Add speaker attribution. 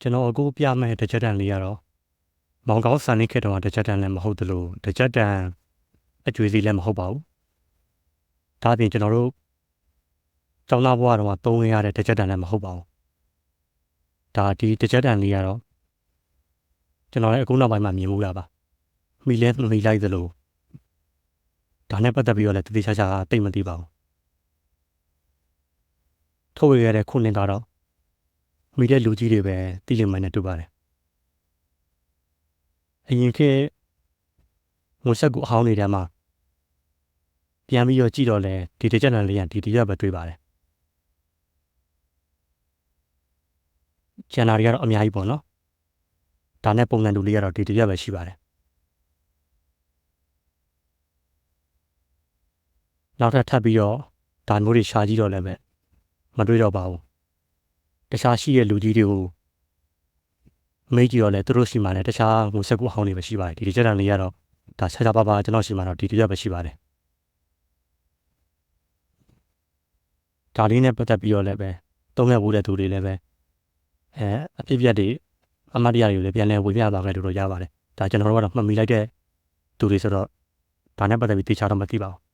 Speaker 1: ကျွန်တော်အခုပြမဲ့တစ်ချက်တန်လေးကတော့မောင်ကောင်းစံနေခေတ္တကတစ်ချက်တန်လည်းမဟုတ်သလိုတစ်ချက်တန်အကျွေးစီလည်းမဟုတ်ပါဘူးဒါအပြင်ကျွန်တော်တို့ကျောင်းသားဘဝတုန်းကသုံးရတဲ့တစ်ချက်တန်လည်းမဟုတ်ပါဘူးဒါဒီတစ်ချက်တန်လေးကတော့ကျွန်တော်လည်းအခုနောက်ပိုင်းမှာမြင်မှုရပါမိလဲမိလိုက်သလိုဒါနဲ့ပတ်သက်ပြီးတော့လည်းတတိချာချာတိတ်မသိပါဘူးထုတ်ဝေရတဲ့ခုနှစ်ကတော့ မိတဲ့လူကြီးတွေပဲတိလိမ္မိုင်းနဲ့တူပါတယ်အရင်ခေတ်ငွေဆက်ကူအဟောင်းတွေထဲမှာပြန်ပြီးတော့ကြည့်တော့လဲဒီတစ်ချက်နဲ့လေးရဒီဒီရက်ပဲတွေ့ပါတယ်ကျန်တာတွေကတော့အများကြီးပေါ့နော်ဒါနဲ့ပုံစံတူလေးကတော့ဒီတစ်ရက်ပဲရှိပါတယ်နောက်ထပ်ထပ်ပြီးတော့ဒါမျိုးတွေရှာကြည့်တော့လည်းပဲမတွေ့တော့ပါဘူး တခြားရှိတဲ့လူကြီးတွေကိုမေးကြည့်တော့လဲသူတို့ရှိမှလည်းတခြားငွေဆက်ကူအဟောင်းတွေပဲရှိပါတယ်ဒီတစ်ချက်တန်လေးကတော့ဒါဆက်ကြပါပါကျွန်တော်ရှိမှတော့ဒီတစ်ရက်ပဲရှိပါတယ်ဒါလေးနဲ့ပတ်သက်ပြီးတော့လည်းပဲသုံးရဘူးတဲ့သူတွေလည်းပဲအဲအဖြစ်အပျက်တွေအမတ်တရားတွေကိုလည်းပြန်လဲဝေမျှသွားခဲ့လို့တော့ရပါတယ်ဒါကျွန်တော်တို့ကတော့မှတ်မိလိုက်တဲ့သူတွေဆိုတော့ဒါနဲ့ပတ်သက်ပြီးသိချတော့မသိပါဘူး